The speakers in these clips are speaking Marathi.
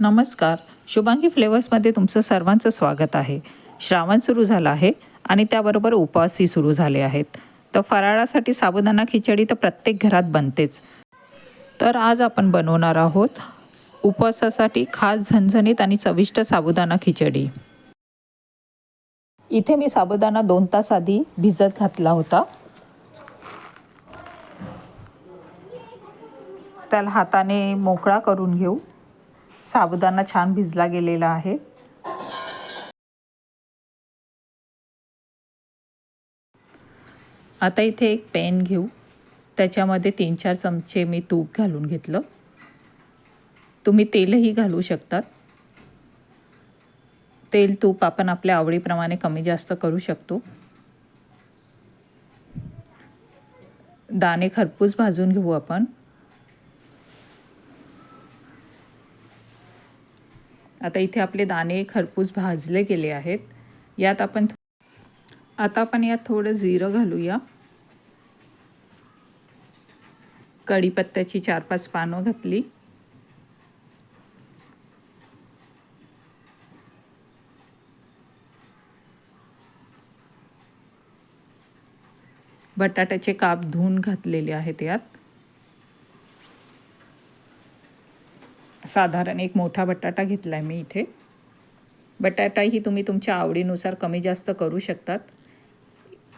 नमस्कार. शुभांगी फ्लेवर्समध्ये तुमचं सर्वांचं स्वागत आहे. श्रावण सुरू झालं आहे आणि त्याबरोबर उपवासही सुरू झाले आहेत. तर फराळासाठी साबुदाणा खिचडी तर प्रत्येक घरात बनतेच. तर आज आपण बनवणार आहोत उपवासासाठी खास झणझणीत आणि चविष्ट साबुदाणा खिचडी. इथे मी साबुदाणा दोन तास आधी भिजत घातला होता. त्याला हाताने मोकळा करून घेऊ. साबुदाणा छान भिजला गेलेला आहे. आता इथे एक पॅन घेऊ. त्याच्यामध्ये तीन चार चमचे मी तूप घालून घेतलं. तुम्ही तेलही घालू शकतात. तेल तूप आपण आपल्या आवडीप्रमाणे कमी जास्त करू शकतो. दाणे खरपूस भाजून घेऊ आपण. आता इथे आपले दाणे खरपूस भाजले गेले आहेत. यात आपण आता आपण यात थोडं जिरं घालूया. कढीपत्त्याची चार पाच पानं घातली. बटाट्याचे काप धुवून घातलेले आहेत यात. साधारण एक मोठा बटाटा घेतला आहे मी इथे. बटाटाही तुम्ही तुमच्या आवडीनुसार कमी जास्त करू शकतात.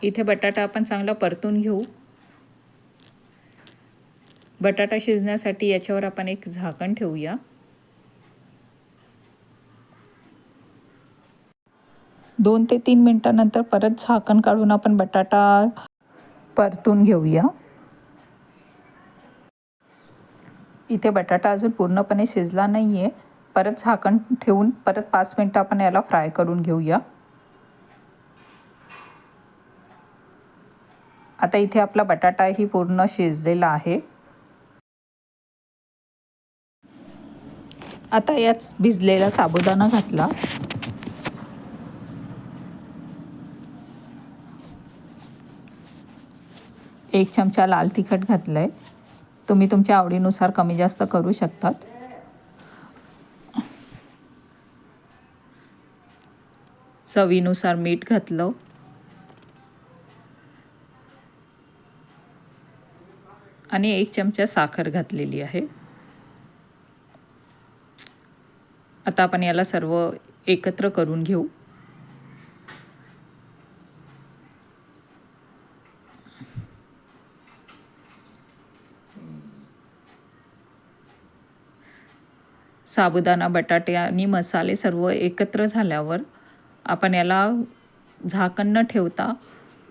इथे बटाटा आपण चांगला परतून घेऊ. बटाटा शिजण्यासाठी याच्यावर आपण एक झाकण ठेवूया. दोन ते तीन मिनटानंतर परत झाकण काढून आपण बटाटा परतून घेऊया. इथे बटाटा अजून पूर्णपणे शिजला नाही आहे परत झाकण ठेवून परत पाच मिनटं आपण याला फ्राय करून घेऊया. आता इथे आपला बटाटाही पूर्ण शिजलेला आहे. आता यात भिजलेला साबुदाणा घातला. एक चमचा लाल तिखट घातलं आहे तुम्ही तुमच्या आवडीनुसार कमी जास्त करू शकतात. चवीनुसार मीठ घातलं. आणि एक चमचा साखर घातलेली आहे. आता आपण याला सर्व एकत्र करून घेऊ. साबुदाणा बटाटे आणि मसाले सर्व एकत्र झाल्यावर आपण याला झाकण न ठेवता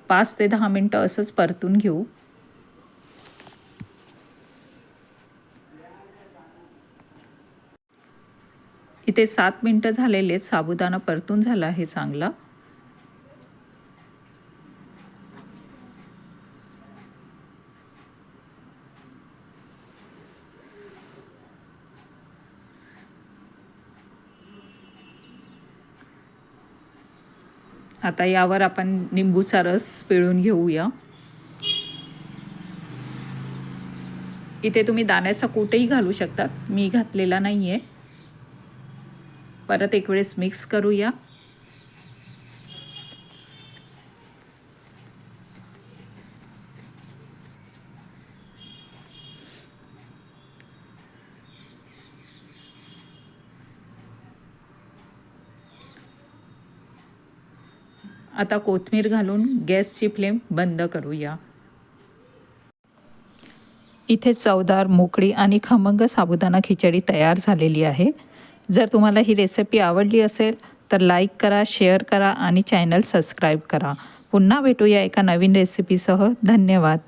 पाच ते दहा मिनटं असंच परतून घेऊ. इथे सात मिनटं झालेले साबुदाणा परतून झाला आहे चांगला. आता यावर आपण निंबूचा रस पिळून घेऊया. इथे तुम्ही दाण्याचा कूटही घालू शकतात. मी घातलेला नाही आहे परत एक वेळेस मिक्स करूया. आता कोथमीर घालून गॅसची फ्लेम बंद करूया. इथे चवदार मोकळी आणि खमंग साबुदाणा खिचडी तयार झालेली आहे. जर तुम्हाला ही रेसिपी आवडली असेल तर लाईक करा शेअर करा आणि चॅनल सबस्क्राईब करा. पुन्हा भेटूया एका नवीन रेसिपीसह धन्यवाद.